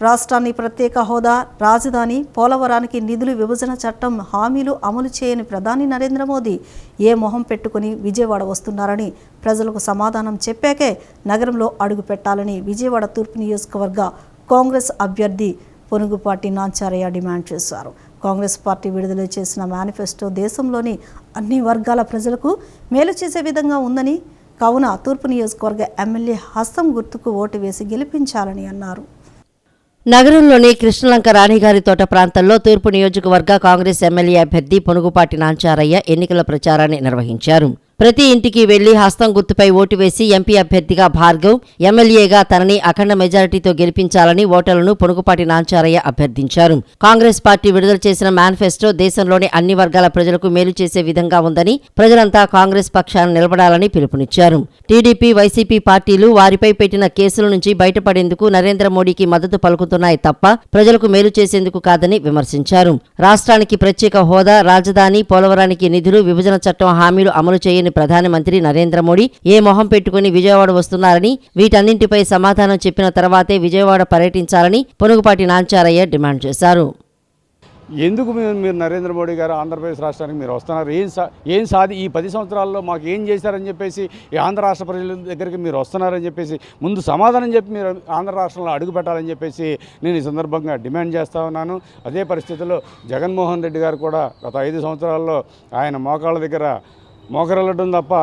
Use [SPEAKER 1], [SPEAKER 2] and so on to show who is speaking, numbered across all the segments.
[SPEAKER 1] రాష్ట్రాన్ని ప్రత్యేక హోదా రాజధాని పోలవరానికి నిధులు విభజన చట్టం హామీలు అమలు చేయని ప్రధాని నరేంద్ర మోదీ ఏ మొహం పెట్టుకుని విజయవాడ వస్తున్నారని ప్రజలకు సమాధానం చెప్పాకే నగరంలో అడుగు పెట్టాలని విజయవాడ తూర్పు నియోజకవర్గ కాంగ్రెస్ అభ్యర్థి పొనుగుపాటి నాంచారయ్య డిమాండ్ చేశారు. కాంగ్రెస్ పార్టీ విడుదల చేసిన మేనిఫెస్టో దేశంలోని అన్ని వర్గాల ప్రజలకు మేలు చేసే విధంగా ఉందని కావున తూర్పు నియోజకవర్గ ఎమ్మెల్యే హస్తం గుర్తుకు ఓటు వేసి గెలిపించాలని అన్నారు.
[SPEAKER 2] నగరంలోని కృష్ణలంక రాణిగారి తోట ప్రాంతంలో తూర్పు నియోజకవర్గ కాంగ్రెస్ ఎమ్మెల్యే అభ్యర్థి పొనుగుపాటి నాంచారయ్య ఎన్నికల ప్రచారాన్ని నిర్వహించారు. ప్రతి ఇంటికి వెళ్ళి హస్తం గుర్తుపై ఓటు వేసి ఎంపీ అభ్యర్థిగా భార్గవ్ ఎమ్మెల్యేగా తనని అఖండ మెజారిటీతో గెలిపించాలని ఓటర్లను పొనుగుపాటి నాంచారయ్య అభ్యర్థించారు. కాంగ్రెస్ పార్టీ విడుదల చేసిన మేనిఫెస్టో దేశంలోని అన్ని వర్గాల ప్రజలకు మేలు చేసే విధంగా ఉందని ప్రజలంతా కాంగ్రెస్ పక్షాన నిలబడాలని పిలుపునిచ్చారు. టీడీపీ వైసీపీ పార్టీలు వారిపై పెట్టిన కేసుల నుంచి బయటపడేందుకు నరేంద్ర మోడీకి మద్దతు పలుకుతున్నాయి తప్ప ప్రజలకు మేలు చేసేందుకు కాదని విమర్శించారు. రాష్ట్రానికి ప్రత్యేక హోదా రాజధాని పోలవరానికి నిధులు విభజన చట్టం హామీలు అమలు చేయని ప్రధానమంత్రి నరేంద్ర మోడీ ఏ మొహం పెట్టుకుని విజయవాడ వస్తున్నారని వీటన్నింటిపై సమాధానం చెప్పిన తర్వాతే విజయవాడ పర్యటించాలని పొనుగుపాటి నాంచారయ్య డిమాండ్ చేశారు.
[SPEAKER 3] ఎందుకు మీరు మీరు నరేంద్ర మోడీ గారు ఆంధ్రప్రదేశ్ రాష్ట్రానికి మీరు వస్తున్నారు? ఏం సా ఏం సాధి ఈ పది సంవత్సరాల్లో మాకు ఏం చేశారని చెప్పేసి ఈ ఆంధ్ర రాష్ట్ర ప్రజల దగ్గరికి మీరు వస్తున్నారని చెప్పేసి ముందు సమాధానం చెప్పి మీరు ఆంధ్ర రాష్ట్రంలో అడుగు పెట్టాలని చెప్పేసి నేను ఈ సందర్భంగా డిమాండ్ చేస్తా ఉన్నాను. అదే పరిస్థితుల్లో జగన్మోహన్ రెడ్డి గారు కూడా గత ఐదు సంవత్సరాల్లో ఆయన మోకాళ్ళ దగ్గర మోకరెళ్ళడం తప్ప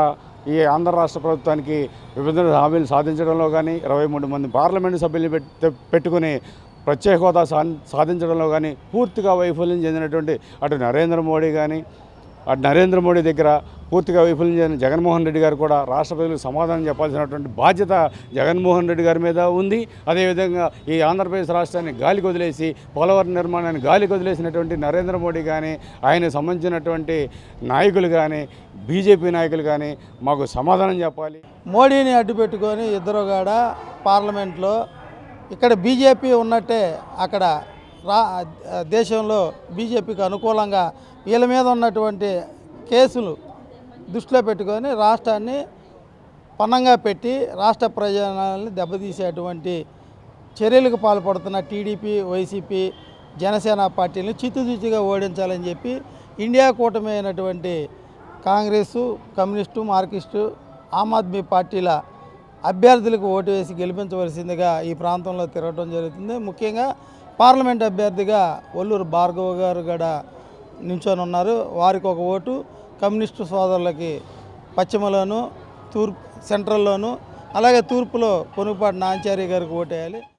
[SPEAKER 3] ఈ ఆంధ్ర రాష్ట్ర ప్రభుత్వానికి విభజన హామీలు సాధించడంలో కానీ ఇరవై మూడు మంది పార్లమెంటు సభ్యులు పెట్టుకుని ప్రత్యేక హోదా సాధించడంలో కానీ పూర్తిగా వైఫల్యం చెందినటువంటి అటు నరేంద్ర మోడీ కానీ అటు నరేంద్ర మోడీ దగ్గర పూర్తిగా వైఫల్యం చెందిన జగన్మోహన్ రెడ్డి గారు కూడా రాష్ట్ర ప్రజలకు సమాధానం చెప్పాల్సినటువంటి బాధ్యత జగన్మోహన్ రెడ్డి గారి మీద ఉంది. అదేవిధంగా ఈ ఆంధ్రప్రదేశ్ రాష్ట్రాన్ని గాలికి వదిలేసి పోలవరం నిర్మాణాన్ని గాలికి వదిలేసినటువంటి నరేంద్ర మోడీ కానీ ఆయనకు సంబంధించినటువంటి నాయకులు కానీ బీజేపీ నాయకులు కానీ మాకు సమాధానం చెప్పాలి.
[SPEAKER 4] మోడీని అడ్డు పెట్టుకొని ఇద్దరు కాడ పార్లమెంట్లో ఇక్కడ బీజేపీ ఉన్నట్టే అక్కడ రా దేశంలో బీజేపీకి అనుకూలంగా వీళ్ళ మీద ఉన్నటువంటి కేసులు దృష్టిలో పెట్టుకొని రాష్ట్రాన్ని పన్నంగా పెట్టి రాష్ట్ర ప్రయోజనాలని దెబ్బతీసేటువంటి చర్యలకు పాల్పడుతున్న టీడీపీ వైసీపీ జనసేన పార్టీలను చిత్తుచిత్తుగా ఓడించాలని చెప్పి ఇండియా కూటమి అయినటువంటి Congress communist marxist Aam Aadmi పార్టీల అభ్యర్థులకు ఓటు వేసి గెలిపించవలసిందిగా ఈ ప్రాంతంలో తిరగడం జరుగుతుంది. ముఖ్యంగా పార్లమెంట్ అభ్యర్థిగా ఒల్లూరు భార్గవ గారు కూడా నించొని ఉన్నారు. వారికి ఒక ఓటు కమ్యూనిస్టు సోదరులకి పశ్చిమలోను తూర్పు సెంట్రల్లోను అలాగే తూర్పులో పొనుగుపాటి నాంచారి గారికి ఓటేయాలి.